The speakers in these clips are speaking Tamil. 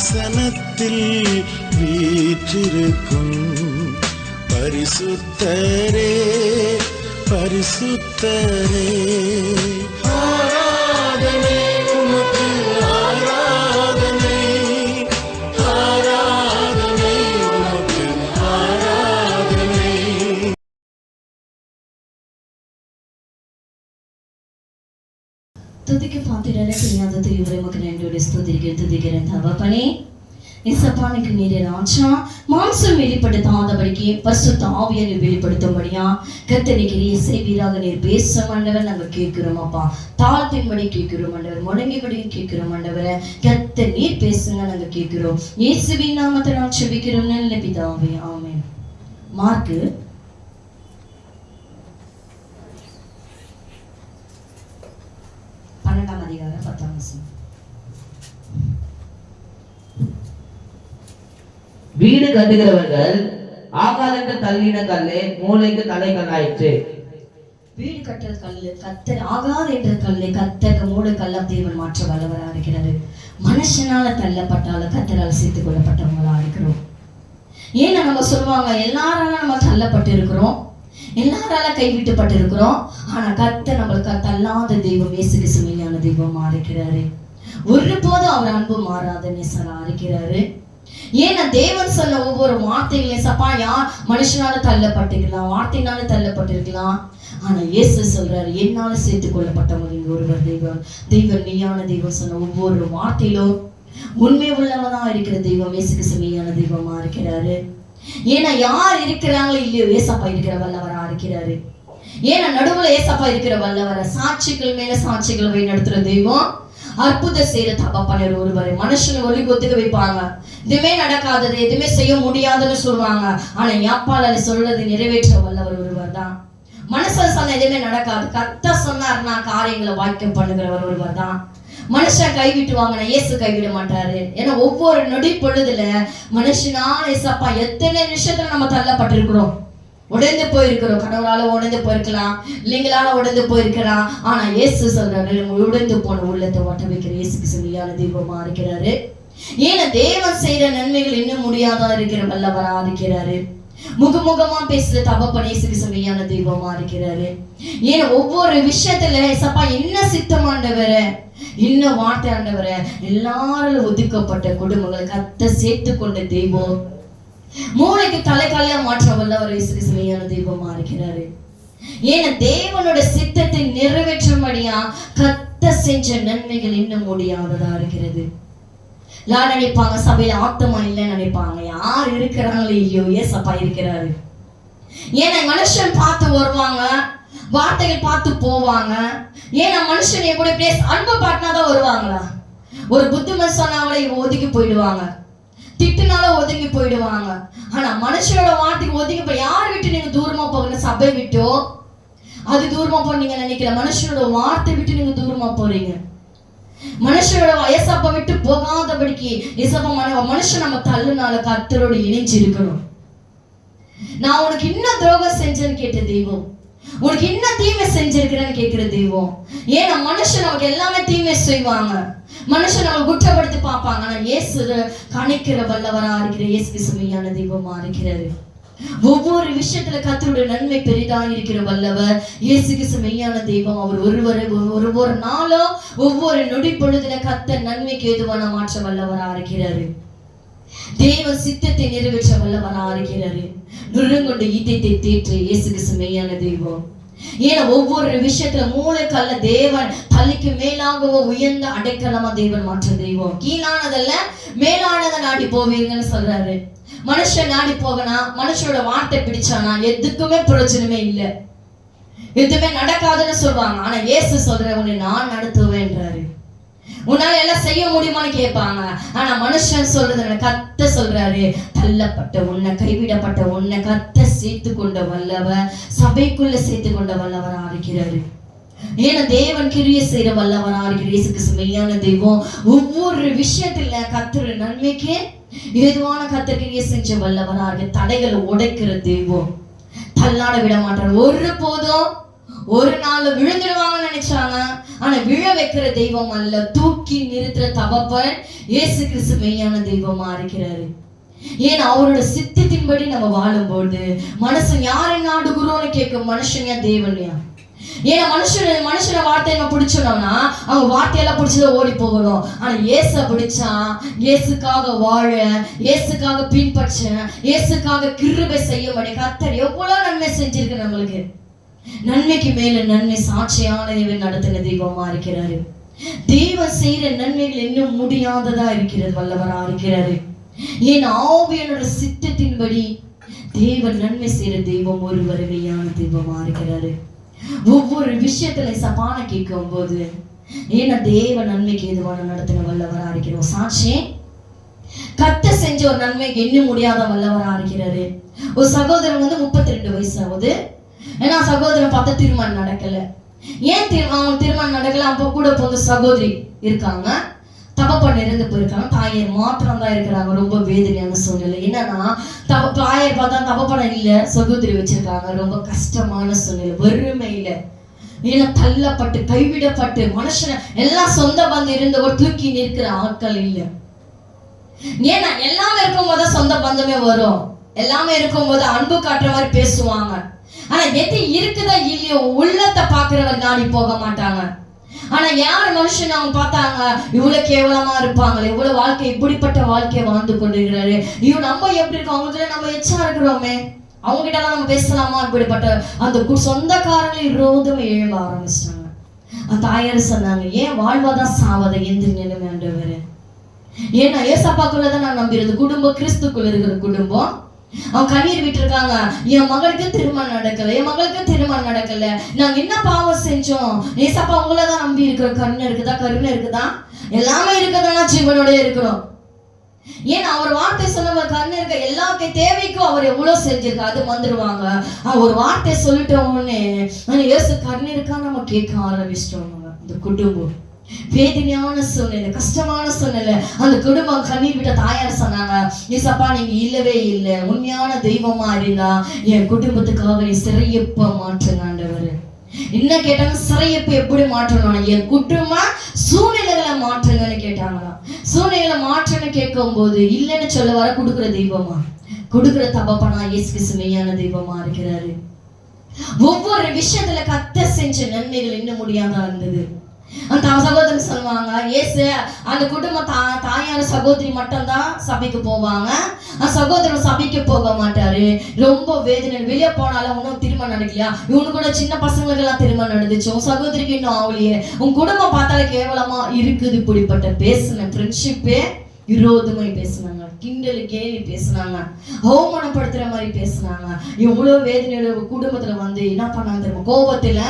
சிங்காசனத்தில் வீற்றிருக்கும் பரிசுத்தரே பரிசுத்தரே. ஆராதனை உமக்கு ஆராதனை. ஆராதனை உமக்கு ஆராதனை. துதிக்கு பாத்திரல தெரியாத தெய்வரை மக்கள் என்னுடைய ஸ்துதிக்க துதிக்கிறேன் இசப்பானுக்கு நீரே ராஜா. மாம்சம் வெளிப்படுத்தாதபடிக்கு பரிசுத்த ஆவியனை வெளிப்படுத்தும்படியா? கத்தனை கிரிய செய்வீராக நீர் பேச மாண்டவர் நாங்கள் கேட்கிறோம் அப்பா. தாழ்த்தின்படி கேட்கிறோம் ஆண்டவர். முடங்கிபடி கேட்கிறோம் ஆண்டவரை. கத்த நீர் பேசுங்க நாங்கள் கேட்கிறோம். இயேசுவின் நாமத்தை நான் செபிக்கிறோம். நல்ல பிதாவே. ஆமென். மார்க்கு. பன்னெண்டாம் அதிகாரம் பத்தாம் வசனம். வீடு கட்டுகிறவர்கள் ஆகாதென்று தள்ளின கல்லு மூளைக்கு தலை கல்லாயிற்று. வீடு கட்டுற கல்லு கத்தர் ஆகாது என்ற கல்லு கத்தருக்கு மூளை கல்ல தேவன் மாற்ற வல்லவராக இருக்கிறது. மனுஷனால தள்ளப்பட்டால கத்தரால் சேர்த்துக் கொள்ளப்பட்டவங்களா இருக்கிறோம். ஏன்னா நம்ம சொல்லுவாங்க? எல்லாரால நம்ம தள்ளப்பட்டு இருக்கிறோம் எல்லாரால கைவிட்டுப்பட்டு இருக்கிறோம் ஆனா கத்த நம்மளுக்கு தள்ளாத தெய்வம் இயேசுக்கு சுமையான தெய்வமா இருக்கிறாரு ஒருபோதும் அவர் அன்பு மாறாத நேசரா இருக்கிறாரு. ஏன்னா தேவன் சொன்ன ஒவ்வொரு வார்த்தைகளையும் சப்பா யார் மனுஷனால தள்ளப்பட்டிருக்கலாம் வார்த்தையினால தள்ளப்பட்டிருக்கலாம். ஆனா இயேசு சொல்றாரு என்னால சேர்த்து கொள்ளப்பட்டவங்க இங்க ஒருவர் தெய்வம். தெய்வம் மெய்யான தெய்வம் சொன்ன ஒவ்வொரு வார்த்தையிலும் உண்மை உள்ளவனா இருக்கிற தெய்வம் இயேசுக்கு செம்மையான தெய்வமா இருக்கிறாரு. ஏன்னா யார் இருக்கிறாங்களோ இல்லையோ ஏசப்பா இருக்கிற வல்லவரா இருக்கிறாரு. ஏன்னா நடுவுல ஏசப்பா இருக்கிற வல்லவரை சாட்சிகள் மேல சாட்சிகள் வழி நடத்துற தெய்வம் அற்புத செய்யற தப்பா தப்பப்பனர் ஒருவர் மனுஷனை ஒளி கொத்துக்க வைப்பாங்க. எதுவுமே நடக்காதது எதுவுமே செய்ய முடியாதுன்னு சொல்லுவாங்க. ஆனா யாப்பாளர் சொல்றது நிறைவேற்ற வல்லவர் ஒருவர் தான். மனுஷன் சொன்ன எதுவுமே நடக்காது. கத்த சொன்னார்னா காரியங்களை வாக்கியம் பண்ணுகிறவர் ஒருவர் தான். மனுஷன் கைவிட்டுவாங்கன்னா இயேசு கைவிட மாட்டாரு. ஏன்னா ஒவ்வொரு நொடி பொழுதுல மனுஷனால இயேசப்பா எத்தனை நிமிஷத்துல நம்ம தள்ளப்பட்டிருக்கிறோம்? உடைந்து போயிருக்கிறோம். கடவுளால உடைந்து போயிருக்கலாம். இல்லைங்களால உடைந்து போயிருக்கலாம். ஆனா இயேசு சொல்றாரு உடைந்து போன உள்ளத்தை ஒட்ட வைக்கிற இயேசுக்கு சொல்லியான தெய்வமா இருக்கிறாரு. ஏன்னா தேவன் செய்யற நன்மைகள் இன்னும் முடியாதா இருக்கிற வல்லவரா இருக்கிறாரு. முகமுகமா பேசுற தகப்பன் இயேசுக்கு செம்மையான தெய்வமா இருக்கிறாரு. ஏன்னா ஒவ்வொரு விஷயத்துல சப்பா என்ன சித்தமாண்டவர என்ன வார்த்தை ஆண்டவர? எல்லாரும் ஒதுக்கப்பட்ட குடும்பங்கள் கத்த சேர்த்து கொண்ட தெய்வம். மூளைக்கு தலைக்காலையா மாற்ற வல்லவர் இயேசுக்கு தெய்வமா இருக்கிறாரு. ஏன்னா தேவனோட சித்தத்தை நிறைவேற்றும்படியா கத்த செஞ்ச நன்மைகள் இன்னும் முடியாததா இருக்கிறது. யார் நினைப்பாங்க? சபையில ஆத்தமா இல்லைன்னு நினைப்பாங்க. யார் இருக்கிறாங்களோ இல்லையோ ஏசப்பா இருக்கிறாரு. ஏன்னா மனுஷன் பார்த்து வருவாங்க வார்த்தைகள் பார்த்து போவாங்க. ஏன்னா மனுஷன் எப்படி பேச பாட்டினா பாட்டினாதான் வருவாங்களா? ஒரு புத்திமன் சொன்னாங்களே இவங்க ஒதுக்கி போயிடுவாங்க. திட்டுனால ஒதுங்கி போயிடுவாங்க. ஆனா மனுஷனோட வார்த்தைக்கு ஒதுங்கி போய் யார் விட்டு நீங்க தூரமா போகிற சபை விட்டோ? அது தூரமா போனீங்க நினைக்கிற மனுஷனோட வார்த்தை விட்டு நீங்க தூரமா போறீங்க. மனுஷனோட வயசப்ப விட்டு போகாதபடிக்கு இசப்ப மனுஷன் நம்ம தள்ளுனால கத்தரோடு இணைஞ்சு இருக்கணும் நான் உனக்கு இன்னும் துரோகம் செஞ்சேன்னு கேட்ட தெய்வம். உனக்கு என்ன தீமை செஞ்சிருக்கிறேன்னு கேட்கிற தெய்வம். ஏன்னா மனுஷன் நமக்கு எல்லாமே தீமை செய்வாங்க. மனுஷன் நம்ம குற்றப்படுத்தி பார்ப்பாங்க. ஆனா இயேசு கணிக்கிற வல்லவரா இருக்கிற இயேசு சுமையான தெய்வமா இருக்கிறது ஒவ்வொரு விஷயத்துல கத்தருடைய நன்மை பெரிதா இருக்கிற வல்லவர் இயேசுக்கு மெய்யான தெய்வம். அவர் ஒருவரை ஒவ்வொரு ஒரு நாளும் ஒவ்வொரு நொடி பொழுதுல கத்த நன்மைக்கு ஏதுவான மாற்ற வல்லவரா இருக்கிறாரு. தேவ சித்தத்தை நிறைவேற்ற வல்லவரா இருக்கிறாரு. நுழுங்கொண்டு ஈட்டத்தை தேற்று இயேசுக்கு மெய்யான தெய்வம். ஏன்னா ஒவ்வொரு விஷயத்துல மூளைக்கல்ல தேவன் தலைக்கு மேலாகவோ உயர்ந்த அடைக்கலமா தேவன் மாற்ற தெய்வம். கீழானதல்ல மேலானதை நாடி போவீங்கன்னு சொல்றாரு. மனுஷன் நாடி போகனா மனுஷனோட வார்த்தை பிடிச்சானா எதுக்குமே பிரயோஜனமே இல்லை. எதுவுமே நடக்காதுன்னு சொல்லுவாங்க ஆனா இயேசு சொல்ற உன்னை நான் நடத்துவேன்றாரு உன்னால எல்லாம் செய்ய முடியுமான்னு கேட்பாங்க ஆனா மனுஷன் சொல்றது கத்த சொல்றாரு. தள்ளப்பட்ட உன்னை கைவிடப்பட்ட உன்னை கத்த சேர்த்து கொண்ட வல்லவர் சபைக்குள்ள சேர்த்து கொண்ட வல்லவரா இருக்கிறாரு. ஏன்னா தேவன் கிரிய செய்யற வல்லவரா இருக்கிற சுமையான தெய்வம். ஒவ்வொரு விஷயத்துல கத்துற நன்மைக்கு ஏதுவான கத்தக்கிரிய செஞ்ச வல்லவரா இருக்கு. தடைகளை உடைக்கிற தெய்வம். தள்ளாட விட மாட்டார். ஒரு போதும் ஒரு நாள் விழுந்துடுவாங்கன்னு நினைச்சாங்க. ஆனா விழ வைக்கிற தெய்வம் அல்ல. தூக்கி நிறுத்துற தகப்பன் இயேசு கிறிஸ்து மெய்யான தெய்வமா இருக்கிறாரு. ஏன் அவரோட சித்தத்தின்படி நம்ம வாழும்போது மனுஷன் யாரை நாடுகிறோம்னு கேட்கும் மனுஷங்க ஏன் தேவன்யா ஏன்னா மனுஷன் மனுஷன வார்த்தையை நம்ம பிடிச்சோம்னா அவங்க வார்த்தையெல்லாம் பிடிச்சத ஓடி போகணும். ஆனா இயேச பிடிச்சா இயேசுக்காக வாழ இயேசுக்காக பின்பற்ற இயேசுக்காக கிருபை செய்யும்படி கத்தர் எவ்வளவு நன்மை செஞ்சிருக்கு நம்மளுக்கு. நன்மைக்கு மேல நன்மை சாட்சியான தேவன் நடத்தின தெய்வமா இருக்கிறாரு. தெய்வம் செய்யற நன்மைகள் இன்னும் முடியாததா இருக்கிறது வல்லவரா இருக்கிறாரு. ஏன் ஆவியனோட சித்தத்தின்படி தேவன் நன்மை செய்யற தெய்வம் ஒரு வறுமையான தெய்வமா இருக்கிறாரு. ஒவ்வொரு விஷயத்துல சபான கேட்கும் போது ஏன்னா தேவ நன்மைக்கு எதுவான நடத்தின வல்லவரா இருக்கிறோம். சாட்சி கத்த செஞ்ச ஒரு நன்மைக்கு எண்ண முடியாத வல்லவரா இருக்கிறாரு. ஒரு சகோதரன் வந்து முப்பத்தி ரெண்டு வயசு ஆகுது. ஏன்னா சகோதரன் பார்த்தா திருமணம் நடக்கல. ஏன் திரு அவங்க திருமணம் நடக்கல? அப்போ கூட போந்த சகோதரி இருக்காங்க. தகப்பன் இறந்து போயிருக்காங்க. தாயர் மாத்திரம் தான் இருக்கிறாங்க. ரொம்ப வேதனையான சூழ்நிலை. என்னன்னா தவ தாயர் பார்த்தா தகப்பனம் இல்ல சகோதரி வச்சிருக்காங்க. ரொம்ப கஷ்டமான சூழ்நிலை. வறுமையில ஏன்னா தள்ளப்பட்டு கைவிடப்பட்டு மனுஷனை எல்லாம் சொந்த பந்தம் இருந்தவர் தூக்கி நிற்கிற ஆட்கள் இல்லை. ஏன்னா எல்லாமே இருக்கும்போது சொந்த பந்தமே வரும். எல்லாமே இருக்கும்போது அன்பு காட்டுற மாதிரி பேசுவாங்க. ஆனா எது இருக்குதா இல்லையோ உள்ளத்தை பாக்குறவர் நாடி போக மாட்டாங்க. ஆனா யார் மனுஷன் அவங்க பார்த்தாங்க இவ்வளவு கேவலமா இருப்பாங்களே இவ்வளவு வாழ்க்கை இப்படிப்பட்ட வாழ்க்கையை வாழ்ந்து கொண்டிருக்கிறாரு. ஐயோ நம்ம எப்படி இருக்கோம்? அவங்களுக்கு நம்ம எச்சா இருக்கிறோமே. அவங்க கிட்ட எல்லாம் நம்ம பேசலாமா? இப்படிப்பட்ட அந்த கு- சொந்தக்காரங்களை விரோதம் எழும்ப ஆரம்பிச்சிட்டாங்க. அந்த தாயார் சொன்னாங்க ஏன் வாழ்வாதான் சாவதை? எந்த நிலைமை ஆண்டவரு. ஏன்னா ஏசப்பாக்குள்ளதான் நான் நம்புறது. குடும்பம் கிறிஸ்துக்குள்ள இருக்கிற குடும்பம். அவன் கண்ணீர் விட்டுருக்காங்க. என் மகளுக்கு திருமணம் நடக்கல என் மகளுக்கு திருமணம் நடக்கல. நாங்க என்ன பாவம் செஞ்சோம்? ஏசப்பா உங்களை தான் நம்பி இருக்கிறோம் கண்ணு இருக்குதா? கருணை இருக்குதா? எல்லாமே இருக்குதானா ஜீவனோட இருக்கிறோம். ஏன் அவர் வார்த்தை சொன்ன கண்ணு இருக்க எல்லா தேவைக்கும் அவர் எவ்வளவு செஞ்சிருக்கா அது வந்துருவாங்க ஒரு வார்த்தை சொல்லிட்டோம்னு உடனே கண்ணு இருக்கா நம்ம கேட்க ஆரம்பிச்சிட்டோம். இந்த குடும்பம். வேதனையான சூழ்நிலை கஷ்டமான சூழ்நிலை. அந்த குடும்பம் கண்ணீர் விட்ட தாயார் சொன்னாங்க ஏசப்பா நீங்க இல்லவே இல்லை. உண்மையான தெய்வமா இருந்தா என் குடும்பத்துக்காக நீ சிறையப்ப மாற்றுங்க என்ன கேட்டாங்க? சிறையப்ப எப்படி மாற்றணும் என் குடும்பம் சூழ்நிலைகளை மாற்றுங்கன்னு கேட்டாங்களாம். சூழ்நிலைகளை மாற்றுன்னு கேட்கும் போது இல்லைன்னு சொல்ல வர கொடுக்குற தெய்வமா? கொடுக்குற தபப்பனா இயேசு கிறிஸ்து மெய்யான தெய்வமா இருக்கிறாரு. ஒவ்வொரு விஷயத்துல கத்த செஞ்ச நன்மைகள் இன்னும் முடியாத இருந்தது. அந்த சகோதரன் சொல்லுவாங்க ஏசு அந்த குடும்ப தா தாயான சகோதரி மட்டும்தான் சபைக்கு போவாங்க. அந்த சகோதரன் சபைக்கு போக மாட்டாரு. ரொம்ப வேதனை. வெளியே போனாலும் இன்னும் திருமணம் நடக்கலையா? இவனு கூட சின்ன பசங்களுக்கு எல்லாம் திருமணம் நடந்துச்சு. உன் சகோதரிக்கு இன்னும் ஆகலையே. உன் குடும்பம் பார்த்தாலே கேவலமா இருக்குது. இப்படிப்பட்ட பேசின ஃப்ரெண்ட்ஷிப்பே விரோதமாய் பேசுனாங்க கிண்டல் கேலி பேசுனாங்க. அவமானப்படுத்துற மாதிரி பேசுனாங்க. எவ்வளவு வேதனையோட குடும்பத்துல வந்து என்ன பண்ணாங்க தெரியுமா? கோபத்துல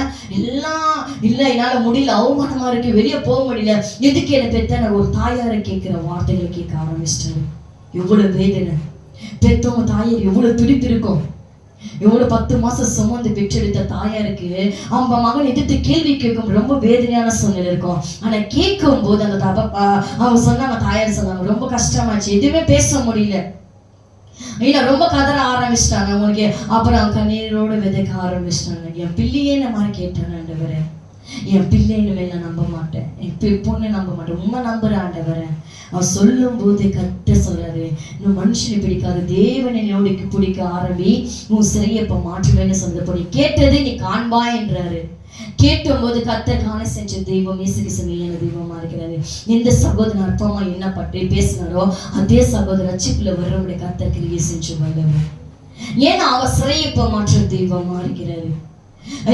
எல்லாம் இல்ல என்னால முடியல அவமானமா இருக்கு வெளியே போக முடியல. எதுக்கு என்ன பெத்த? நான் ஒரு தாயாரை கேட்கிற வார்த்தைகளை கேட்க ஆரம்பிச்சிட்டேன். எவ்வளவு வேதனை. பெத்தவங்க தாயார் எவ்வளவு துடிப்பு இருக்கும். எவ்வளவு பத்து மாசம் சுமந்து பெற்றெடுத்த தாயாருக்கு அவங்க மகன் எதிர்த்து கேள்வி கேட்கும் ரொம்ப வேதனையான சூழ்நிலை இருக்கும். ஆனா கேட்கும் போது அந்த தப அவங்க சொன்னாங்க தாயார் சொன்னாங்க ரொம்ப கஷ்டமாச்சு எதுவுமே பேச முடியல. ஏன்னா ரொம்ப கதற ஆரம்பிச்சிட்டாங்க. உங்களுக்கு அப்புறம் அவங்க கண்ணீரோட விதைக்க ஆரம்பிச்சிட்டாங்க. என் பிள்ளையே இந்த மாதிரி கேட்டேன் ஆண்டவரே. என் பிள்ளைன்னு இனிமேல் நான் நம்ப மாட்டேன். என் பொண்ணு நம்ப மாட்டேன். உண்மை நம்புறேன் ஆண்டவரே. அவர் சொல்லும் போது கத்த சொல்றாரு இன்னும் மனுஷனை பிடிக்காது தேவனை நோடிக்கு பிடிக்க ஆரம்பி உன் சிறையப்ப மாற்றுவேன்னு சொன்னபடி கேட்டதே நீ காண்பா என்றாரு. கேட்டும் போது கத்தர் காண செஞ்ச தெய்வம் இயேசுக்கு கிறிஸ்துவியான தெய்வமா இருக்கிறாரு. எந்த சகோதரன் அற்பமா என்ன பற்றி பேசினாரோ அதே சகோதரர் ரட்சிப்புல வரும்படி கத்தர் கிரியை செஞ்சு வந்தவர் ஏன்னா அவர் சிறையப்ப மாற்ற தெய்வமா இருக்கிறாரு.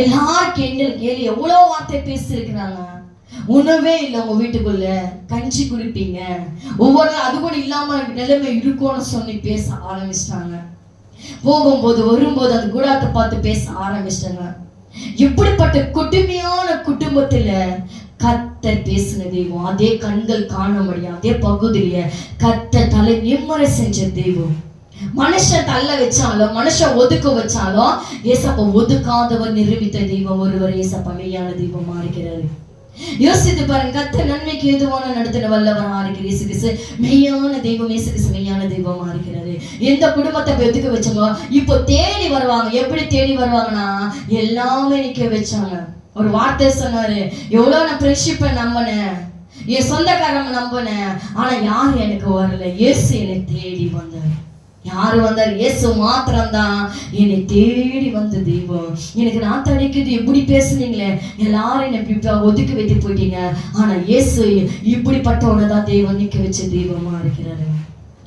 எல்லாரும் கேண்டல் கேள்வி எவ்வளவு வார்த்தை பேசியிருக்கிறாங்க. உணவே இல்லை உங்க வீட்டுக்குள்ள. கஞ்சி குடிப்பீங்க. ஒவ்வொரு அது கூட இல்லாம நிலைமை இருக்கும்னு சொல்லி பேச ஆரம்பிச்சிட்டாங்க. போகும்போது வரும்போது அது கூடாத்தை பார்த்து பேச ஆரம்பிச்சிட்டாங்க. இப்படிப்பட்ட கொடுமையான குடும்பத்துல கத்தர் பேசின தெய்வம் அதே கண்கள் காண முடியும் அதே பகுதியில கத்த தலை நிம்மறை செஞ்ச தெய்வம். மனுஷன் தள்ள வச்சாலும் மனுஷன் ஒதுக்க வச்சாலும் ஏசப்பா ஒதுக்காதவர் நிரூபித்த தெய்வம் ஒருவர் ஏசப்பா மெய்யான தெய்வமா இருக்கிறாரு. யோசித்து பாருங்க கத்த நன்மைக்கு எதுவான நடத்தின வல்லவரா இருக்கிற இயேசு கிறிஸ்து மெய்யான தெய்வம் இயேசு கிறிஸ்து மெய்யான தெய்வமா இருக்கிறது எந்த குடும்பத்தை போய் ஒதுக்க வச்சோமோ இப்போ தேடி வருவாங்க. எப்படி தேடி வருவாங்கன்னா எல்லாமே நிக்க வச்சாங்க. ஒரு வார்த்தை சொன்னாரு எவ்வளவு நான் ஃப்ரெண்ட்ஷிப்பை நம்பினேன். என் சொந்தக்காரங்க நம்பினேன். ஆனா யாரும் எனக்கு வரல. இயேசு என்னை தேடி வந்தார். யாரு வந்தார்? இயேசு மாத்திரம்தான். என்னை தேடி வந்த தெய்வம். எனக்கு நான் அடிக்குது இப்படி பேசுனீங்களே. எல்லாரும் என்னை இப்படி ஒதுக்கி வைத்து போயிட்டீங்க. ஆனா இயேசு இப்படிப்பட்டவனை தான் தெய்வம் நிக்க வச்ச தெய்வமா இருக்கிறாரு.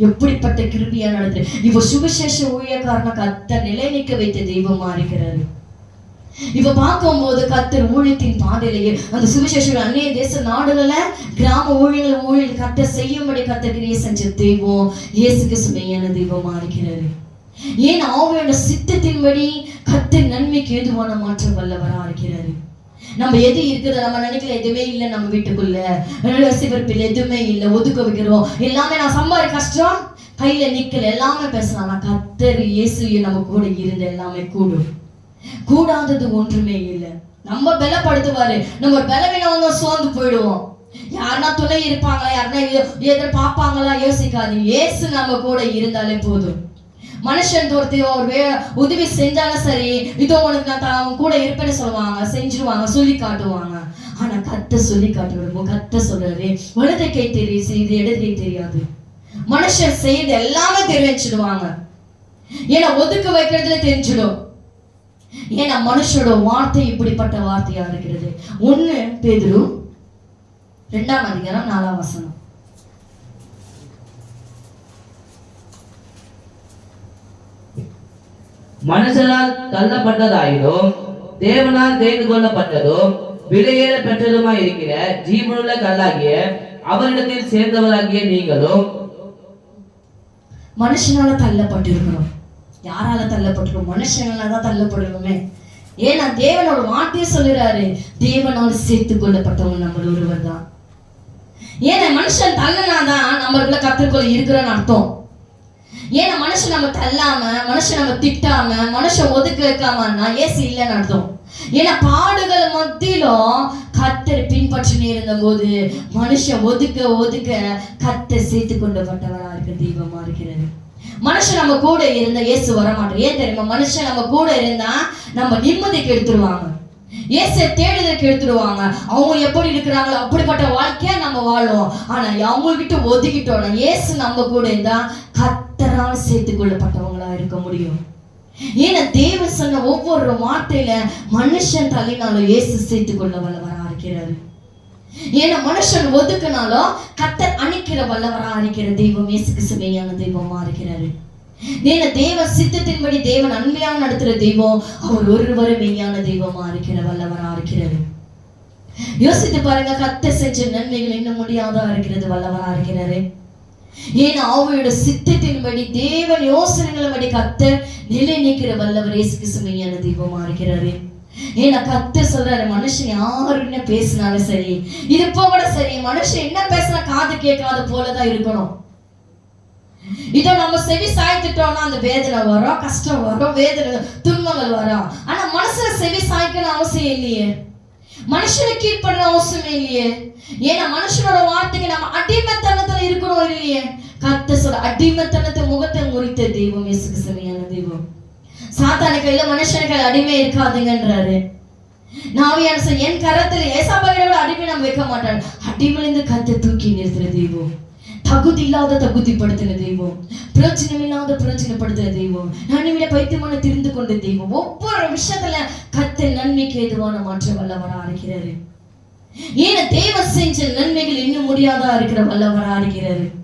எப்படிப்பட்ட கிருபியா நடந்து இப்போ சுவிசேஷ ஊழியக்காரன அத்தனை நிலை நிக்க வைத்த தெய்வமா இருக்கிறாரு. இப்ப பார்க்கும்போது கத்தர் ஊழியத்தின் பாதையிலேயே. அந்த சுவிசேஷம் அந்நிய தேச நாடுகள்ல கிராம ஊழியர்கள் ஊழியர் கத்த செய்யும்படி கத்த கிரியை செஞ்ச தெய்வம் இயேசுக்கு சுமையான தெய்வமா இருக்கிறது. ஏன் அவங்களோட சித்தத்தின்படி கத்த நன்மைக்கு ஏதுவான மாற்றம் வல்லவரா இருக்கிறாரு? நம்ம எது இருக்குது நம்ம நினைக்கல எதுவுமே இல்லை நம்ம வீட்டுக்குள்ள. சிவப்பில் எதுவுமே இல்லை ஒதுக்க வைக்கிறோம். எல்லாமே நான் சம்பாதி கஷ்டம். கையில நிக்கல எல்லாமே பேசலாம் நான் கத்தர் இயேசு நம்ம கூட இருந்து எல்லாமே கூடும். கூடாதது ஒன்றுமே இல்லை. நம்ம பலப்படுத்துவாரு. நம்ம பலவீனவங்க சோர்ந்து போயிடுவோம். யாருன்னா துணை இருப்பாங்களா? யாருன்னா எதிர பார்ப்பாங்களா யோசிக்காதீங்க. இயேசு நம்ம கூட இருந்தாலே போதும். மனுஷன் தோர்த்தையோ ஒரு வே உதவி செஞ்சாலும் சரி இதோ உனக்கு நான் அவங்க கூட இருப்பேன்னு சொல்லுவாங்க. செஞ்சிருவாங்க. சொல்லி காட்டுவாங்க. ஆனா கத்த சொல்லி காட்டி கத்த சொல்றாரு. வலது கை தெரியும் செய்து இடது கை தெரியாது. மனுஷன் செய்து எல்லாமே தெரிவிச்சிடுவாங்க ஏன்னா ஒதுக்க வைக்கிறதுல தெரிஞ்சிடும். ஏன்னா மனுஷனோட வார்த்தை இப்படிப்பட்ட வார்த்தையா இருக்கிறது. ஒண்ணு பேதுரு ரெண்டாம் அதிகாரம் நாலாம் வசனம். மனுஷரால் தள்ளப்பட்டதாயிலும் தேவனால் தேர்ந்து கொள்ளப்பட்டதும் விலையேற பெற்றதுமாய் இருக்கிற ஜீவனுள்ள கல்லாகிய அவரிடத்தில் சேர்ந்தவராகிய நீங்களும் மனுஷனால தள்ளப்பட்டிருக்கிறோம். யாரால தள்ளப்பட்டிருக்கோம்? மனுஷனால தான் தள்ளப்படுவோமே ஏன்னா தேவனோட வார்த்தையை சொல்லுறாரு? தேவனோடு சேர்த்து கொள்ளப்பட்டவங்க நம்ம ஒருவர் தான். ஏன்னா மனுஷன் தள்ளனாதான் நம்மளுக்குள்ள கத்திற்குள்ள இருக்கிறன்னு அர்த்தம்? ஏன்னா மனுஷன் நம்ம தள்ளாம மனுஷன் நம்ம திட்டாம மனுஷன் ஒதுக்க வைக்காமன்னா ஏசு இல்லைன்னு அர்த்தம். ஏன்னா பாடுகள் மத்தியிலும் கத்தர் பின்பற்றினே இருந்த போது மனுஷன் ஒதுக்க ஒதுக்க கத்தை சேர்த்து கொண்டப்பட்டவரா இருக்க தெய்வமா இருக்கிறது மனுஷன் நம்ம கூட இருந்தா இயேசு வரமாட்டோம் ஏன் தெரியுமா? மனுஷன் நம்ம கூட இருந்தா நம்ம நிம்மதிக்கு எடுத்துருவாங்க இயேசை தேடுதலுக்கு எடுத்துருவாங்க அவங்க எப்படி இருக்கிறாங்களோ அப்படிப்பட்ட வாழ்க்கையா நம்ம வாழுவோம். ஆனா அவங்க கிட்ட ஒதுக்கிட்டோம்னா இயேசு நம்ம கூட இருந்தா கத்தரால் சேர்த்து கொள்ளப்பட்டவங்களா இருக்க முடியும். ஏன்னா தேவன் சொன்ன ஒவ்வொரு வார்த்தையில மனுஷன் தள்ளினாலும் இயேசு சேர்த்து கொள்ள வல்லவரா இருக்கிறாரு. ஏன்னா மனுஷன் ஒதுக்குனாலும் கத்தர் அணிக்கிற வல்லவரா இருக்கிற தெய்வம் இயேசுக்கு சுமையான தெய்வமா இருக்கிறாரு. ஏன்னா தேவ சித்தத்தின்படி தேவன் அன்மையா நடத்துற தெய்வம் அவர் ஒருவரும் மெய்யான தெய்வமா இருக்கிற வல்லவரா இருக்கிறாரு. யோசித்து பாருங்க கத்த செஞ்ச நன்மைகள் இன்னும் முடியாதா இருக்கிறது வல்லவரா இருக்கிறாரு. ஏன்னா ஆவியோட சித்தத்தின்படி தேவன் யோசனைகளின்படி கத்த நிலை நிற்கிற வல்லவர் இயேசுக்கு சுமையான தெய்வமா இருக்கிறாரு. ஏன்னா கத்த சொல்றாரு மனுஷன் யாரு என்ன பேசினாலும் சரி இது கூட சரி மனுஷன் என்ன பேசினா காது கேட்காத போலதான் இருக்கணும். இதோ நம்ம செவி சாய்த்துட்டோம்னா அந்த வேதனை வரும் கஷ்டம் வரும் வேதனை துன்பங்கள் வரும். ஆனா மனசுல செவி சாய்க்கணும் அவசியம் இல்லையே. மனுஷனை கீழ்படுற அவசியம் இல்லையே. ஏன்னா மனுஷனோட வார்த்தைக்கு நம்ம அடிமைத்தனத்துல இருக்கிறோம் இல்லையே. கத்த சொல்ற அடிமைத்தனத்தை முகத்தை முறித்த தெய்வம் இயேசுக்கு சரியான தெய்வம் சாத்தான கையில மனுஷன அடிமை இருக்காதுங்கன்றாரு. நாவியான சொல் என் கரத்தில் ஏசாபாவோட அடிமை நம்ம வைக்க மாட்டான் அடிமையிலிருந்து கத்தை தூக்கி நிறுத்துற தெய்வம். தகுதி இல்லாத தகுதிப்படுத்தின தெய்வம். பிரச்சனை இல்லாத பிரச்சனைப்படுத்தின தெய்வம். நன்மையில பைத்தியமான திரிந்து கொண்ட தெய்வம். ஒவ்வொரு விஷயத்துல கத்து நன்மைக்கு எதுவான மாற்ற வல்லவரா இருக்கிறாரு. ஏன்னா தேவ செஞ்ச நன்மைகள் இன்னும் முடியாதா இருக்கிற வல்லவரா இருக்கிறாரு?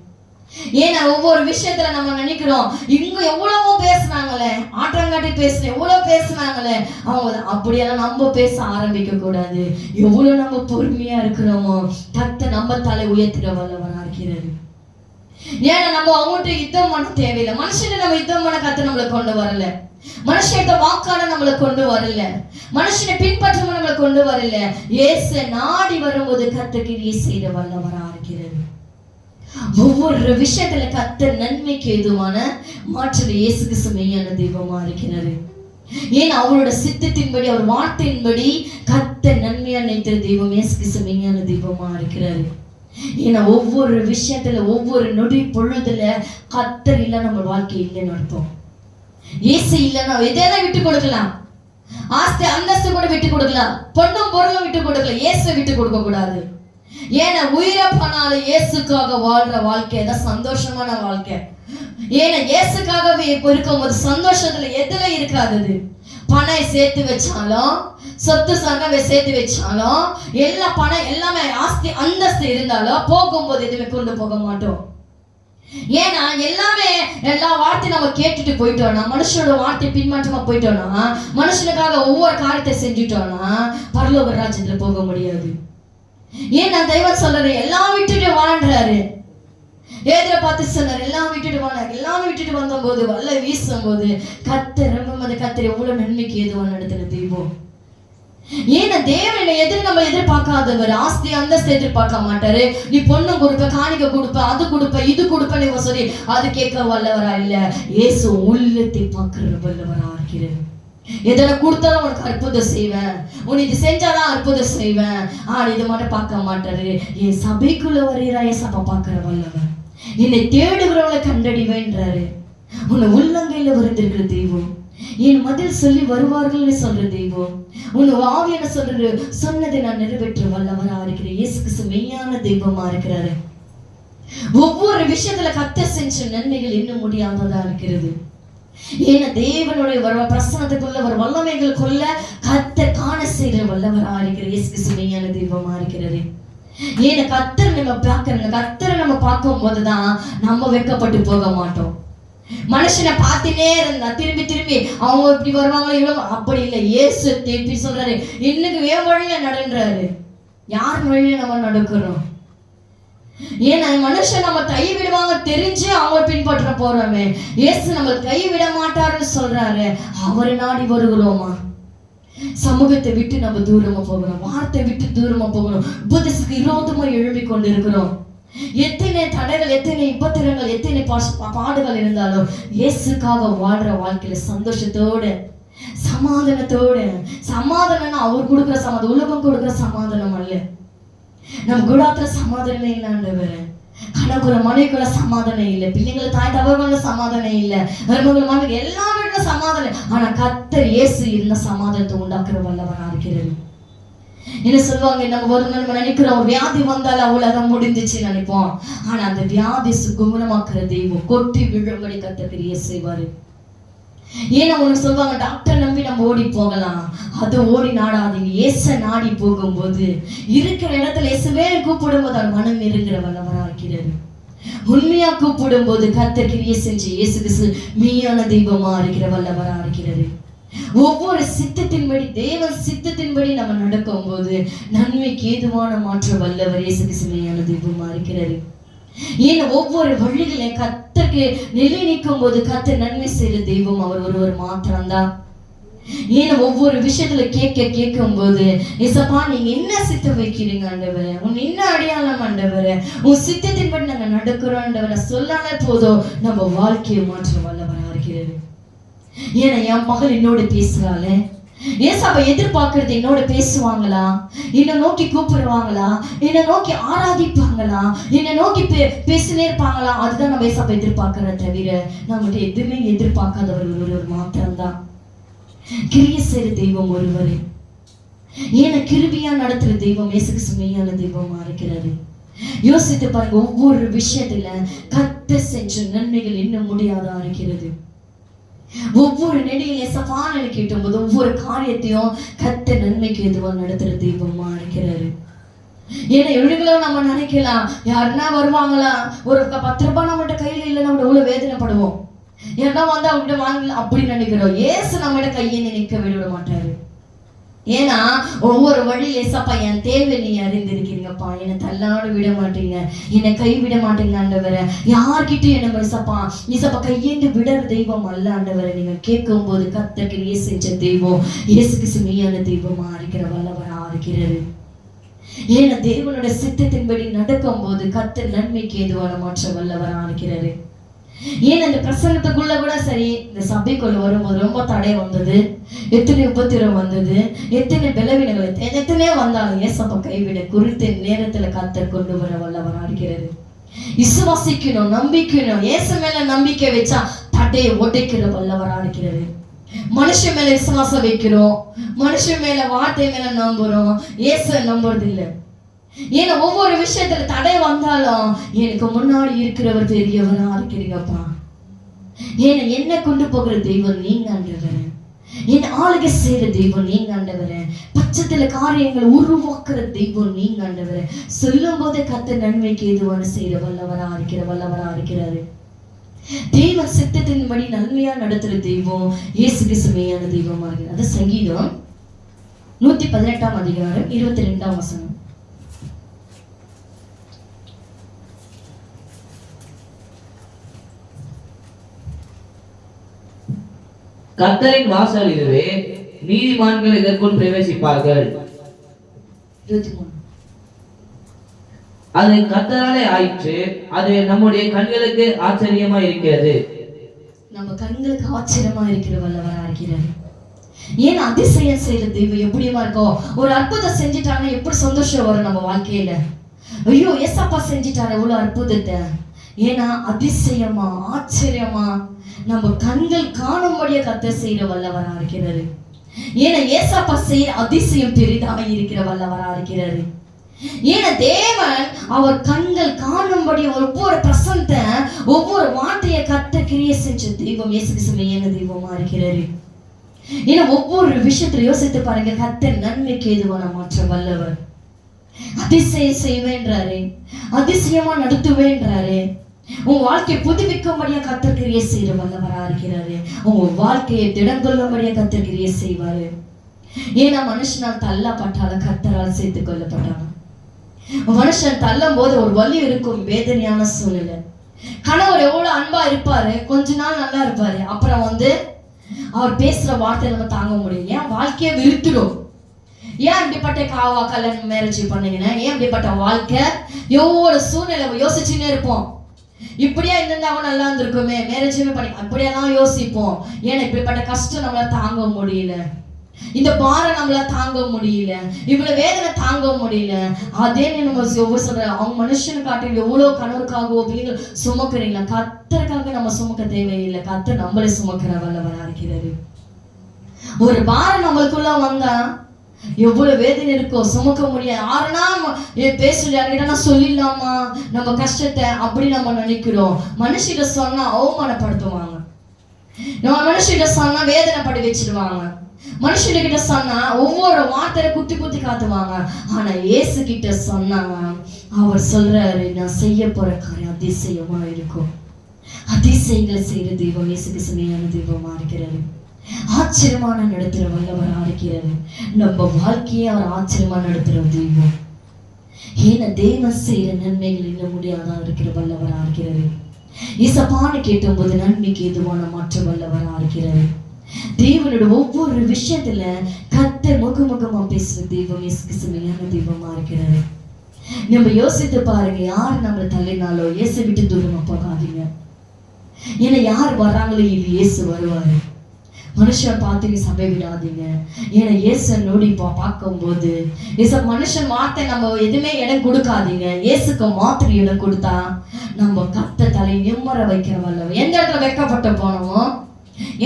ஏன்னா ஒவ்வொரு விஷயத்துல நம்ம நினைக்கிறோம் இவங்க எவ்வளவோ பேசுனாங்களே ஆட்டங்காட்டி பேசுன எவ்வளவு பேசுனாங்களே அவங்க அப்படியெல்லாம் நம்ம பேச ஆரம்பிக்க கூடாது. எவ்வளவு நம்ம பொறுமையா இருக்கிறோமோ கத்த நம்ம தலை உயர்த்திட வல்லவரா இருக்கிறது. ஏன்னா நம்ம அவங்ககிட்ட யுத்தம் பண்ண தேவையில்லை. மனுஷனை நம்ம யுத்தம் பண்ண கத்து நம்மளை கொண்டு வரல. மனுஷன்கிட்ட வாக்காட நம்மளை கொண்டு வரல. மனுஷனை பின்பற்ற நம்மளை கொண்டு வரல. ஏச நாடி வரும்போது கத்துக்கு நீ செய்த வல்லவரா இருக்கிறது. ஒவ்வொரு விஷயத்துல கத்த நன்மைக்கு எதுவான மாற்றல இயேசுக்கு சுமையான தெய்வமா இருக்கிறாரு. ஏன் அவரோட சித்தத்தின்படி அவர் வார்த்தையின்படி கத்த நன்மையா நினைக்கிற தெய்வம் இயேசு கிறிஸ்து மெய்யான தெய்வமா இருக்கிறாரு. ஏன்னா ஒவ்வொரு விஷயத்துல ஒவ்வொரு நொடி பொழுதுல கத்தர் இல்ல நம்ம வாழ்க்கை இல்லைன்னு அர்த்தம். இயேசு இல்லைன்னா எதையெல்லாம் விட்டு கொடுக்கலாம். ஆஸ்தி அந்தஸ்து கூட விட்டு கொடுக்கலாம். பொண்ணும் பொருளும் விட்டு கொடுக்கலாம். இயேசு விட்டு கொடுக்க கூடாது. ஏன்னா உயிரை போனாலும் இயேசுக்காக வாழ்ற வாழ்க்கை? தான் சந்தோஷமான வாழ்க்கை. ஏன்னா இயேசுக்காகவே இப்போ இருக்கும்போது சந்தோஷத்துல எதுல இருக்காதது? பணம் சேர்த்து வச்சாலும் சொத்து சங்கவை சேர்த்து வச்சாலும் எல்லா பணம் எல்லாமே ஆஸ்தி அந்தஸ்து இருந்தாலும் போகும்போது எதுவுமே கொண்டு போக மாட்டோம். ஏன்னா எல்லாமே எல்லா வார்த்தை நம்ம கேட்டுட்டு போயிட்டோம்னா மனுஷனோட வார்த்தை பின்மாற்றமா போயிட்டோம்னா மனுஷனுக்காக ஒவ்வொரு காரியத்தை செஞ்சுட்டோம்னா பரலோக ராஜ்யத்துல போக முடியாது. ஏன்னா தெய்வம் சொல்றாரு எல்லாம் விட்டுட்டு வாழ்றாரு. ஏதிர பார்த்து சொன்னார் எல்லாம் விட்டுட்டு வாங்க எல்லாம் விட்டுட்டு வந்தபோது வல்ல வீசும் போது கத்தர் ரொம்ப அந்த கத்தர் எவ்வளவு நன்மைக்கு ஏதுவான நடத்தின தெய்வம். ஏன்னா தேவனை எதிர் நம்ம எதிர்பார்க்காதவர் ஆஸ்தி அந்தஸ்து எதிர்பார்க்க மாட்டாரு. நீ பொண்ணு கொடுப்ப காணிக்க கொடுப்ப அது கொடுப்ப இது கொடுப்ப நீ சொல்லி அது கேட்க வல்லவரா இல்ல. இயேசு உள்ளத்தை பார்க்கிற வல்லவரா இருக்கிறது எதனை கொடுத்தாலும் உனக்கு அற்புதம் செய்வேன். உன் இது செஞ்சாதான் அற்புதம் செய்வேன். ஆனா இது மட்டும் பார்க்க மாட்டாரு என் சபைக்குள்ள வருகிறா என் சபை பார்க்கிற வல்லவன். என்னை தேடுகிறவளை கண்டடிவேன்றாரு உன்னை உள்ளங்கையில வருந்திருக்கிற தெய்வம். என் மதில் சொல்லி வருவார்கள்னு சொல்ற தெய்வம். உன் என்ன சொல்றது? சொன்னதை நான் நிறைவேற்ற வல்லவரா இருக்கிறேன். இயேசு மெய்யான தெய்வமா இருக்கிறாரு. ஒவ்வொரு விஷயத்துல கத்த செஞ்ச நன்மைகள் இன்னும் முடியாததா இருக்கிறது. ஏன்னா தேவனுடைய வர பிரசனத்துக்குள்ள ஒரு வல்லமைகளுக்குள்ள கத்தர் காண செய்கிற வல்லவரா இருக்கிற இயேசு கிறிஸ்து தெய்வமா இருக்கிறது. ஏன்னா கத்தர் நம்ம பார்க்கறங்க கத்தரை நம்ம பார்க்கும் போதுதான் நம்ம வெட்கப்பட்டு போக மாட்டோம். மனுஷனை பார்த்துட்டே இருந்தா திரும்பி திரும்பி அவங்க இப்படி வருவாங்களோ இவ்வளவு அப்படி இல்லை. இயேசு திருப்பி சொல்றாரு இன்னைக்கு வேன் வழியில நடன்றாரு. யார் வழியில நம்ம நடக்கிறோம்? ஏன்னா மனுஷன் நம்ம கை விடுவாங்க தெரிஞ்சு அவங்க பின்பற்ற போறோமே. இயேசு நம்ம கை விட மாட்டாருன்னு சொல்றாரு. அவரை நாடி வருகிறோமா? சமூகத்தை விட்டு நம்ம தூரமா போகிறோம். வார்த்தை விட்டு தூரமா போகிறோம். புத்தசுக்கு விரோதமா எழும்பி கொண்டு இருக்கிறோம் எத்தனை தடைகள் எத்தனை இப்பத்திரங்கள் எத்தனை பாடுகள் இருந்தாலும் இயேசுக்காக வாழ்ற வாழ்க்கையில சந்தோஷத்தோட சமாதானத்தோட சமாதானம்னா அவர் கொடுக்குற சமாதானம் உலகம் கொடுக்குற சமாதானம் அல்ல. நம்ம குடாத்துல சமாதானமே இல்லாண்டவர் கணக்குள்ள மனைவிக்குள்ள சமாதானம் இல்லை. பிள்ளைங்களை தாய் தவறுகள சமாதானம் இல்லை. மருமகள் மனைவி எல்லா வீட்டுல சமாதானம். ஆனா கத்தர் இயேசு இருந்த சமாதானத்தை உண்டாக்குற வல்லவனா இருக்கிறது என்ன சொல்லுவாங்க? நம்ம ஒரு நம்ம நினைக்கிறோம் ஒரு வியாதி வந்தால் அவ்வளவுதான் முடிஞ்சிச்சு நினைப்போம். ஆனா அந்த வியாதி சுகுணமாக்குற தெய்வம் கொட்டி விழும்படி கத்தர் இயேசு செய்வாரு. ஏன்னா உனக்கு சொல்லுவாங்க டாக்டர் நம்பி நம்ம ஓடி போகலாம். அது ஓடி நாடாதீங்க ஏச நாடி போகும்போது இருக்கிற இடத்துல இயேசுவே கூப்பிடும்போது அவர் மனம் இருக்கிற வல்லவரா உண்மையா உண்மையா கூப்பிடும்போது கத்த கிரியை செஞ்சு இயேசு கிறிஸ்து மெய்யான தெய்வமா இருக்கிற வல்லவரா இருக்கிறது ஒவ்வொரு சித்தத்தின்படி தேவ சித்தத்தின்படி நம்ம நடக்கும் போது நன்மைக்கு ஏதுவான மாற்ற வல்லவர் இயேசு கிறிஸ்து மெய்யான தெய்வமா இருக்கிறது ஏன் ஒவ்வொரு வழிகளை கத்தருக்கு நிலை நிற்கும் போது கத்து நன்மை செய்யற தெய்வம் அவர் ஒருவர் மாத்திரம்தான். ஏன் ஒவ்வொரு விஷயத்துல கேட்க கேட்கும் போது இசப்பா நீங்க என்ன சித்தம் வைக்கிறீங்க ஆண்டவர? உன் என்ன அடையாளம் ஆண்டவர? உன் சித்தத்தின்படி நாங்க நடக்கிறோம் ஆண்டவரை. சொல்லாலே போதும். நம்ம வாழ்க்கையை மாற்ற வல்லவராக இருக்கிறது ஏன்னா என் மகள் என்னோட பேசுறாளே. ஏசாப்பா எதிர்பார்க்கறது என்னோட பேசுவாங்களா? என்னை நோக்கி கூப்பிடுவாங்களா? என்னை நோக்கி ஆராதிப்பாங்களா? என்னை நோக்கி பே பேசினே இருப்பாங்களா? அதுதான் நம்ம ஏசாப்ப எதிர்பார்க்கிற தவிர நம்மகிட்ட எதுவுமே எதிர்பார்க்காதவர்கள் ஒருவர் மாத்திரம்தான். கிரிய செய்கிற தெய்வம் ஒருவரே. ஏன கிருபியா நடத்துற தெய்வம் இயேசுக்கு சுமையான தெய்வமா இருக்கிறாரு. யோசித்து பாருங்க ஒவ்வொரு விஷயத்துல கத்த செஞ்ச நன்மைகள் இன்னும் முடியாதா இருக்கிறது. ஒவ்வொரு நெடியில் சபான கேட்டும் போது ஒவ்வொரு காரியத்தையும் கத்த நன்மைக்கு எதுவா நடத்துற தெய்வமா நினைக்கிறாரு ஏன்னா எழுகளோ நம்ம நினைக்கலாம் யாருன்னா வருவாங்களா? ஒரு பத்து ரூபாய் நம்மகிட்ட கையில இல்லைன்னா நம்ம எவ்வளவு வேதனைப்படுவோம். யாருன்னா வந்து அவங்ககிட்ட வாங்கல அப்படின்னு நினைக்கிறோம். ஏசு நம்மகிட்ட கையை நினைக்க விட மாட்டாரு. ஏன்னா ஒவ்வொரு வழியில ஏசப்பா என் தேவை நீ அறிந்திருக்கிறீங்கப்பா. என்னை தள்ளாடு விட மாட்டீங்க. என்னை கை விட மாட்டீங்க ஆண்டவரை. யார்கிட்டயும் என்ன ஏசப்பா ஏசப்பா கையேந்து விடற தெய்வம் அல்ல ஆண்டவரை. நீங்க கேட்கும் போது கத்தக்கு நீ செஞ்ச தெய்வம் இயேசுக்கு சுமையான தெய்வமா இருக்கிற வல்லவரா இருக்கிறது ஏன்னா தேவனோட சித்தத்தின்படி நடக்கும் போது கத்தர் நன்மைக்கு ஏதுவான மாற்ற வல்லவரா இருக்கிறாரு. ஏன் இந்த பிரசங்கத்துக்குள்ள கூட சரி இந்த சபைக்குள்ள வரும்போது ரொம்ப தடை வந்தது. எத்தனை உபத்திரம் வந்தது? எத்தனை பலவீனங்கள் எத்தனையோ வந்தாலும் ஏசப்பா கைவிட குறித்த நேரத்துல கத்தர் கொண்டு வர வல்லவரா இருக்கிறது விசுவாசிக்கணும் நம்பிக்கணும். ஏச மேல நம்பிக்கை வச்சா தடையை உடைக்கிற வல்லவரா இருக்கிறது மனுஷன் மேல விசுவாசம் வைக்கிறோம். மனுஷன் மேல வார்த்தை மேல நம்புறோம். ஏச நம்புறது இல்லை ஏன்னா ஒவ்வொரு விஷயத்துல தடை வந்தாலும் எனக்கு முன்னாடி இருக்கிறவர் தெரியவரா இருக்கிறீங்கப்பா. ஏன்னா என்ன கொண்டு போகிற தெய்வம் நீங்க என் ஆளுகை செய்யற தெய்வம் நீங்க ஆண்டவரே. பச்சத்துல காரியங்களை உருவாக்குற தெய்வம் நீங்க ஆண்டவர். சொல்லும் போதே கத்த நன்மைக்கு எதுவான செய்யற வல்லவரா இருக்கிற வல்லவரா இருக்கிறாரு. தெய்வ சித்தத்தின்படி நன்மையா நடத்துற தெய்வம் இயேசு கிசுமையான தெய்வமா இருக்கு அது சங்கீதம் நூத்தி பதினெட்டாம் அதிகாரம் இருபத்தி ரெண்டாம் வசனம். கர்த்தரின் வாசல் இதுவே நீதிமான்கள் இதற்குள் பிரவேசிப்பார்கள். அது கர்த்தராலே ஆயிற்று அது நம்முடைய கண்களுக்கு ஆச்சரியமா இருக்கிறது நம்ம கண்களுக்கு ஆச்சரியமா இருக்கிற வல்லவரா இருக்கிறார். ஏன் அதிசயம் செய்யற தெய்வம் எப்படியுமா இருக்கும் ஒரு அற்புதம் செஞ்சுட்டாங்க எப்படி சந்தோஷம் வரும் நம்ம வாழ்க்கையில? ஐயோ ஏசப்பா செஞ்சுட்டாரு எவ்வளவு அற்புதத்தை. ஏன்னா அதிசயமா ஆச்சரியமா நம்ம கண்கள் காணும்படியா கத்த செய்யற வல்லவரா இருக்கிறாரு. ஏன்னா ஏசப்பா செய்யற அதிசயம் பெரிதாக இருக்கிற வல்லவரா இருக்கிறாரு. ஏன்னா தேவன் அவர் கண்கள் காணும்படி ஒவ்வொரு பிரசந்த ஒவ்வொரு வார்த்தையை கத்த கிரிய செஞ்ச தெய்வம் இயேசு கிறிஸ்துவையான தெய்வமா இருக்கிறாரு. ஏன்னா ஒவ்வொரு விஷயத்துல யோசித்து பாருங்க கத்த நன்மைக்கு எதுவான மாற்ற வல்லவர். அதிசயம் செய்வேன்றாரு. அதிசயமா நடத்துவேன்றாரு. உன் வாழ்க்கையை புதுப்பிக்கும்படியா கத்திருக்கிறிய கிரிய செய்யற வல்லவரா இருக்கிறாரு. உங்க வாழ்க்கையை திடங்கொள்ளும்படியா கத்திருக்கிறிய செய்வாரு. ஏன்னா மனுஷனால் தள்ளப்பட்டால கத்தரால் சேர்த்து கொள்ளப்பட்டாங்க. மனுஷன் தள்ளும் போது ஒரு வலி இருக்கும் வேதனையான சூழ்நிலை. கணவர் எவ்வளவு அன்பா இருப்பாரு கொஞ்ச நாள் நல்லா இருப்பாரு. அப்புறம் வந்து அவர் பேசுற வார்த்தை நம்ம தாங்க முடியும் ஏன் வாழ்க்கையை விருத்துடும். ஏன் இப்படிப்பட்ட காவா கல்யாணம் மேரேஜ் பண்ணீங்கன்னா ஏன் இப்படிப்பட்ட வாழ்க்கை? எவ்வளவு சூழ்நிலை யோசிச்சுன்னே இருப்போம். இப்படியா இருந்தாவும் நல்லா இருந்திருக்குமே மேரேஜுமே பண்ணி அப்படியெல்லாம் யோசிப்போம். ஏன்னா இப்படிப்பட்ட கஷ்டம் நம்மளால தாங்க முடியல? இந்த பாரம் நம்மளால தாங்க முடியல. இவ்வளவு வேதனை தாங்க முடியல. அதே நம்ம ஒவ்வொரு சொல்ற அவங்க மனுஷனை காட்டி எவ்வளவு கணவருக்காகவோ பிள்ளைகள் சுமக்கிறீங்களா? கத்தருக்காக நம்ம சுமக்க தேவையில்லை. கத்தர் நம்மளே சுமக்கிற வல்லவரா இருக்கிறாரு. ஒரு பாரம் நம்மளுக்குள்ள வந்தா எவ்வளவு வேதனை இருக்கோ சுமக்க முடியாது. யாருன்னா பேசல யார்கிட்ட நான் சொல்லிடலாமா? நம்ம கஷ்டத்தை அப்படி நம்ம நினைக்கிறோம். மனுஷிட்ட சொன்னா அவமானப்படுத்துவாங்க. நம்ம மனுஷிட்ட சொன்னா வேதனைப்படி வச்சிருவாங்க. மனுஷன்கிட்ட சொன்னா ஒவ்வொரு வார்த்தையை குத்தி குத்தி காத்துவாங்க ஆனா இயேசு கிட்ட சொன்னாங்க அவர் சொல்றாரு நான் செய்ய போற காரியம் அதிசயமா இருக்கும். அதிசயங்களை செய்யற தெய்வம் இயேசுக்கு சுமையான தெய்வமா இருக்கிறாரு ஆச்சரியமான நடத்துற வல்லவரா இருக்கிறாரு நம்ம வாழ்க்கையை அவர் ஆச்சரியமா நடத்துற தெய்வம் ஏன்னா தெய்வம் செய்கிற நன்மைகள் இன்ன முடியாதான் இருக்கிற வல்லவரா இருக்கிறாரு இசப்பான்னு கேட்டும்போது நன்மைக்கு எதுவான மாற்ற வல்லவரா இருக்கிறாரு தேவனோட ஒவ்வொரு விஷயத்துல கத்த முகமுகமா பேசுற தெய்வம் இயேசுக்கு தெய்வமா இருக்கிறாரு நம்ம யோசித்து பாருங்க யார் நம்மளை தள்ளினாலோ இயேசு விட்டு தூரமா போகாதீங்க. ஏன்னா யார் வர்றாங்களோ இது இயேசு வருவாரு. மனுஷன் பார்த்து நீ சபை விடாதீங்க ஏன்னா இயேசு நோடி பா பார்க்கும்போது இயேசு மனுஷன் மாத்த நம்ம எதுவுமே இடம் கொடுக்காதீங்க. இயேசுக்கு மாத்திரம் இடம் கொடுத்தா நம்ம கத்த தலை நிம்மற வைக்கிற வல்லவன் எந்த இடத்துல வெட்கப்பட்டு போனோமோ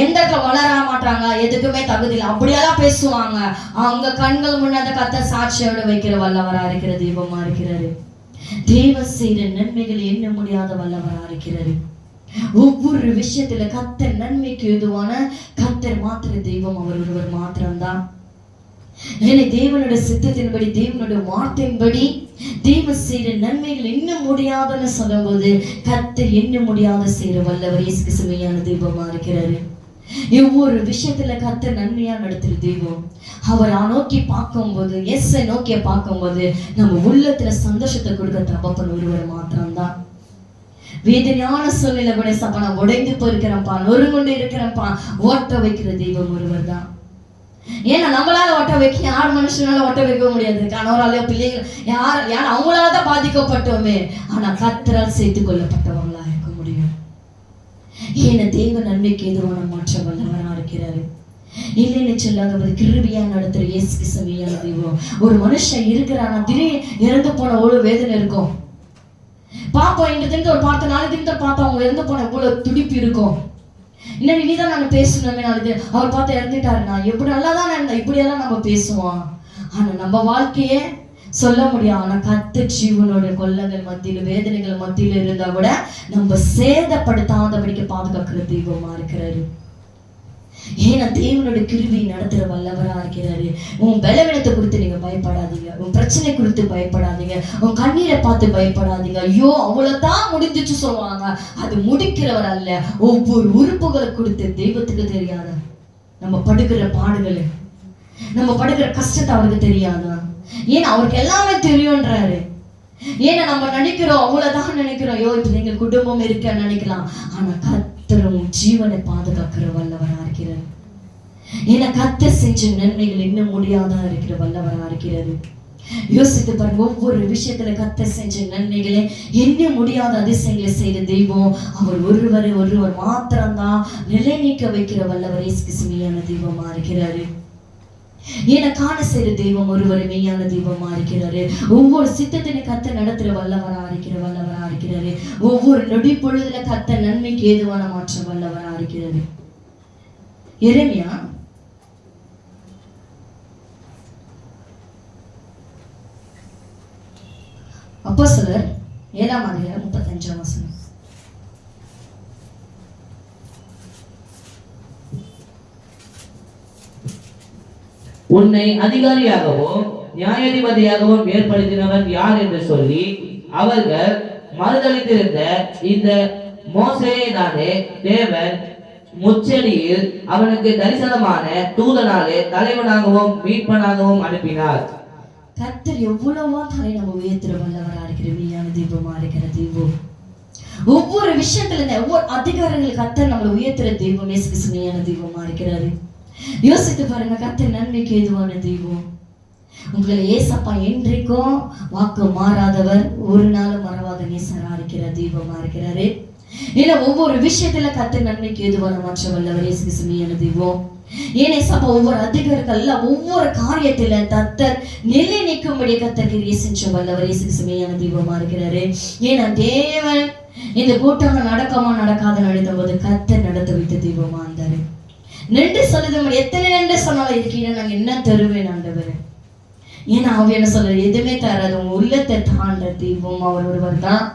எந்த இடத்துல வளர மாட்டாங்க எதுக்குமே தகுதி இல்லை. அப்படியெல்லாம் பேசுவாங்க. அவங்க கண்கள் முன்னாடி கத்த சாட்சியோட வைக்கிற வல்லவரா இருக்கிற தெய்வமா இருக்கிறாரு. தேவ செய்த நன்மைகள் எண்ண முடியாத வல்லவரா இருக்கிறாரு. ஒவ்வொரு விஷயத்துல கத்தர் நன்மைக்கு எதுவான கத்தர் மாத்திர தெய்வம் அவர் ஒருவர் மாத்திரம்தான். ஏன்னா தேவனோட சித்தத்தின்படி தேவனோட வார்த்தையின்படி தேவ செய்யற நன்மைகள் என்ன முடியாதுன்னு சொல்லும்போது கத்தர் என்ன முடியாத செய்யற வல்லவர் இயேசு கிறிஸ்துவையான தெய்வமா இருக்கிறாரு. ஒவ்வொரு விஷயத்துல கத்த நன்மையா நடத்துற தெய்வம். அவர் நோக்கி பார்க்கும்போது எஸ்ஸை நோக்கிய பார்க்கும்போது நம்ம உள்ளத்துல சந்தோஷத்தை கொடுக்க தப்பப்பன் ஒருவர் மாத்திரம்தான். வேதனையான சூழ்நிலை கூட சப்பா நான் உடைந்து போயிருக்கிறப்பா நொறுங்குண்டு இருக்கிறப்பா ஓட்ட வைக்கிற தெய்வம் ஒருவர் தான் ஏன்னா நம்மளால ஒட்ட வைக்க யார் மனுஷனால ஒட்ட வைக்க முடியாது? கணவராலையோ பிள்ளைகள் யார் யார் அவங்களால தான் பாதிக்கப்பட்டோமே. ஆனா கத்தரால் சேர்த்து கொள்ளப்பட்டவங்களா இருக்க முடியும். ஏன்னா தெய்வ நன்மைக்கு எதுவான மாற்றம் வல்லவனா இருக்கிறாரு. இல்லைன்னு சொல்லாதபடி கிருபியா நடத்துற இயேசு கிறிஸ்துவியான தெய்வம். ஒரு மனுஷன் இருக்கிறானா? திடீர் இறந்து போன ஒரு வேதனை இருக்கும். பார்ப்போம் இந்த தினத்தை ஒரு பார்த்த நாலு தினத்தை பார்த்தா அவங்க இறந்து போன எவ்வளவு துடிப்பு இருக்கும். இன்னும் இனிதான் நாங்க பேசணுமே நாளைக்கு அவர் பார்த்து இறந்துட்டாருண்ணா எப்படி நல்லா தான் இருந்தேன். இப்படியெல்லாம் நம்ம பேசுவோம். ஆனா நம்ம வாழ்க்கையே சொல்ல முடியும் ஆனா கத்து ஜீவனுடைய கொல்லங்கள் மத்தியில வேதனைகள் மத்தியில இருந்தா கூட நம்ம சேதப்படுத்தாதபடிக்கு பாதுகாக்கிற தெய்வமா இருக்கிறாரு. ஏன்னா தேவனோட கிருவி நடத்துற வல்லவரா இருக்கிறாரு. உன் பலவீனத்தை குறித்து நீங்க பயப்படாதீங்க. உன் பிரச்சனை குறித்து பயப்படாதீங்க. உன் கண்ணீரை பார்த்து பயப்படாதீங்க. ஐயோ அவ்வளவுதான் முடிஞ்சிச்சு சொல்லுவாங்க. அது முடிக்கிறவர் அல்ல. ஒவ்வொரு உறுப்புகளை கொடுத்து தெய்வத்துக்கு தெரியாத? நம்ம படுக்கிற பாடுகள். நம்ம படுக்கிற கஷ்டத்தை அவருக்கு தெரியாதா? ஏன்னா அவருக்கு எல்லாமே தெரியும்ன்றாரு. ஏன்னா நம்ம நினைக்கிறோம் அவ்வளவுதான் நினைக்கிறோம். ஐயோ இப்ப நீங்க குடும்பம் இருக்குன்னு நினைக்கலாம். ஆனா கத்தரும் ஜீவனை பாதுகாக்கிற வல்லவரா இருக்கிறார். ஏன்னா கத்த செஞ்ச நன்மைகள் இன்னும் முடியாதான் இருக்கிற வல்லவரா இருக்கிறது யோசித்து பாருங்க ஒவ்வொரு விஷயத்துல கத்த செஞ்ச நன்மைகளை என்ன முடியாத அதிசயங்களை செய்த தெய்வம் அவர் ஒருவரை ஒருவர் மாத்திரம்தான் நிலை நீக்க வைக்கிற வல்லவர் இயேசு கிறிஸ்துவியான தெய்வமா இருக்கிறாரு. ஏன்னா காண செய்த தெய்வம் ஒருவர் மெய்யான தெய்வமா இருக்கிறாரு. ஒவ்வொரு சித்தத்தினை கத்த நடத்துற வல்லவரா இருக்கிற வல்லவரா இருக்கிறாரு. ஒவ்வொரு நொடி பொழுதுல கத்த நன்மைக்கு ஏதுவான மாற்றம் வல்லவரா இருக்கிறாரு. எரேமியா? அப்போ சிலர் ஏழாம் அதிகாரம் முப்பத்தஞ்சாம் வசனம். உன்னை அதிகாரியாகவும் நியாயாதிபதியாகவும் ஏற்படுத்தினவன் யார் என்று சொல்லி அவர்கள் மறுதளித்திருந்த இந்த மோசையை தானே தேவன் முச்செடியில் அவனுக்கு தரிசனமான தூதனாலே தலைவனாகவும் மீட்பனாகவும் அனுப்பினார். கத்தர் எவ்வளவோ தலை நம்ம உயர்த்துற வல்லவரா இருக்கிற மெய்யான தீபமா இருக்கிற தீபம் ஒவ்வொரு விஷயத்துல இந்த ஒவ்வொரு அதிகாரங்கள் கத்தர் நம்மளை உயர்த்துற தெய்வம் இயேசு தீபமா தெய்வமா இருக்கிறாரு. யோசித்து பாருங்க கத்து நன்மைக்கு ஏதுவான தெய்வம். உங்களை ஏசப்பா என்றைக்கும் வாக்கு மாறாதவர் ஒரு நாளும் மறவாத நேசரா இருக்கிற தெய்வமா இருக்கிறாரு. ஏன்னா ஒவ்வொரு விஷயத்துல கத்து நன்மைக்கு ஏதுவான மற்ற வல்லவர் இயேசு கிறிஸ்து தெய்வம். ஏனே சப்பா ஒவ்வொரு அதிகாரங்கள்ல ஒவ்வொரு காரியத்துல தத்தர் நிலை நிற்கும்படி கத்தர் கிரியை செஞ்ச வல்லவர் இயேசு கிறிஸ்துமையான தெய்வமா இருக்கிறாரு. ஏன்னா தேவன் இந்த கூட்டங்கள் நடக்கமா நடக்காத நடந்த போது கத்தர் நடத்த வைத்த தெய்வமா இருந்தாரு. நின்று சொல்லுது எத்தனை நின்று சொன்னாலும் இதுக்கு நாங்கள் நாங்க என்ன தருவேன் ஆண்டவர்? ஏன்னா அவ என்ன சொல்ற எதுவுமே தராது. உங்க உள்ளத்தை தாண்ட தெய்வம் அவர் ஒருவர் தான்.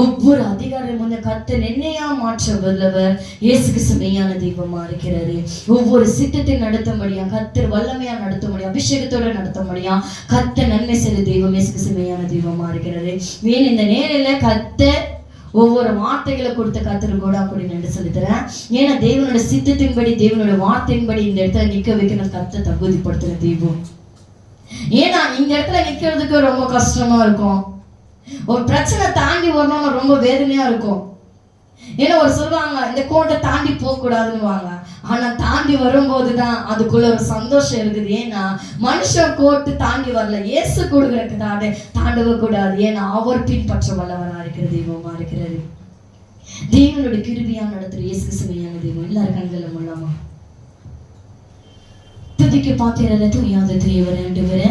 ஒவ்வொரு அதிகாரம் வந்து கத்தர் என்னையா மாற்ற வல்லவர்? இயேசு சுமையான மெய்யான தெய்வமா இருக்கிறாரு. ஒவ்வொரு சித்தத்தை நடத்தும்படியா கத்தர் வல்லமையா முடியும் அபிஷேகத்தோட நடத்த முடியா கத்த நன்மை செய்த தெய்வம் இயேசுக்கு சுமையான தெய்வமா இருக்கிறாரு. வேணும் இந்த நேரில கத்தை ஒவ்வொரு வார்த்தைகளை கொடுத்த கத்தர் கூட அப்படி நன்றி சொல்லித்தரேன். ஏன்னா தேவனோட சித்தத்தின்படி தேவனோட வார்த்தையின்படி இந்த இடத்துல நிக்க வைக்கணும் கத்தை தகுதிப்படுத்துற தெய்வம். ஏன்னா இந்த இடத்துல நிக்கிறதுக்கு ரொம்ப கஷ்டமா இருக்கும். ஒரு பிரச்சனை தாண்டி வரணும்னு ரொம்ப வேதனையா இருக்கும். ஏன்னா ஒரு சொல்லுவாங்க இந்த கோட்டை தாண்டி போக கூடாதுன்னுவாங்க ஆனா தாண்டி வரும்போது தான் அதுக்குள்ள ஒரு சந்தோஷம் இருக்குது. ஏன்னா மனுஷன் கோட்டு தாண்டி வரல. இயேசு கொடுக்கறதுக்கு தாண்டி தாண்டவ கூடாது. ஏன்னா அவர் பின்பற்ற வல்லவரா இருக்கிற தெய்வமா இருக்கிறது தேவனுடைய கிருபியான நடத்துற இயேசு கிறிஸ்துவையான தெய்வம். எல்லாரும் கண்களில் மூலமா துதிக்கு பார்த்தீரல்ல துணியாத துணியவர் ரெண்டு பேரை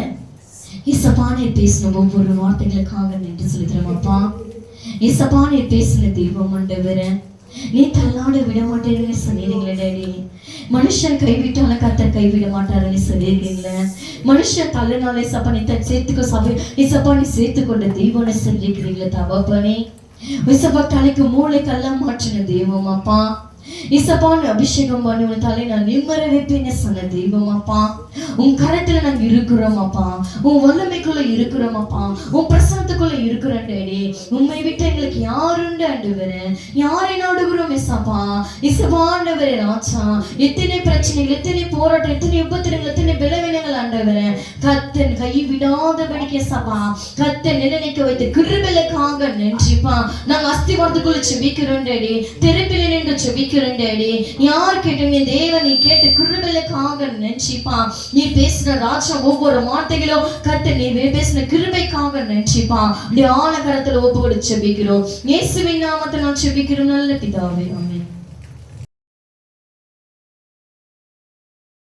இசப்பானே பேசின ஒவ்வொரு வார்த்தைகளுக்காக நின்று சொல்லித்தரமாப்பா இசப்பானே பேசின தெய்வம் ஆண்டவரே நீ தள்ளாட விட மாட்டேன்னு சொன்னீங்களே டேடி. மனுஷன் கைவிட்டாலும் கத்தர் கைவிட மாட்டாருன்னு சொல்லியிருக்கீங்களே. மனுஷன் தள்ளினாலே சப்பா நீ தன் சேர்த்துக்கோ சபை இசப்பா நீ சேர்த்து கொண்ட தெய்வம்னு சொல்லியிருக்கிறீங்களே தவப்பனே இசப்பா தலைக்கு மூளை கல்லாம் மாற்றின தெய்வம் அப்பா. இசப்பான்னு அபிஷேகம் பண்ணி உன் தலை நான் நிம்மற வைப்பேன்னு சொன்ன தெய்வம் அப்பா. உன் கரத்துல நாங்க இருக்கிறோம் அப்பா. உன் வல்லமைக்குள்ள இருக்கிறோம் அப்பா. உன் பிரசனத்துக்குள்ள இருக்கிறோம் டேடி. உண்மை விட்டு எங்களுக்கு யாருண்டு ஆண்டவரே? யாரை நாடுகிறோம் இசப்பா இசப்பாண்டவரே ராச்சா எத்தனை பிரச்சனைகள் எத்தனை போராட்டம் எத்தனை உபத்திரங்கள் எத்தனை விளைவினங்கள் ஆண்டவரே. கத்தன் கை விடாதபடிக்கு சபா கத்தன் நினைக்க வைத்து கிருபலுக்காக நன்றிப்பா. நாங்க அஸ்திவாரத்துக்குள்ள செபிக்கிறோம் டேடி. தெருப்பில நின்று செபிக்கிறோம் டேடி. யார் கேட்டீங்க தேவன் நீ கேட்டு கிருபலுக்காக நன்றிப்பா. நீ பேசின ராஜா ஒவ்வொரு வார்த்தைகளும் கத்த நீ பேசின கிருபைக்காக நினைச்சிப்பா. அப்படி ஆழ கரத்துல ஒப்பு கொடுத்து செபிக்கிறோம். இயேசுவின் நாமத்தை நான் செபிக்கிறோம். நல்ல பிதாவே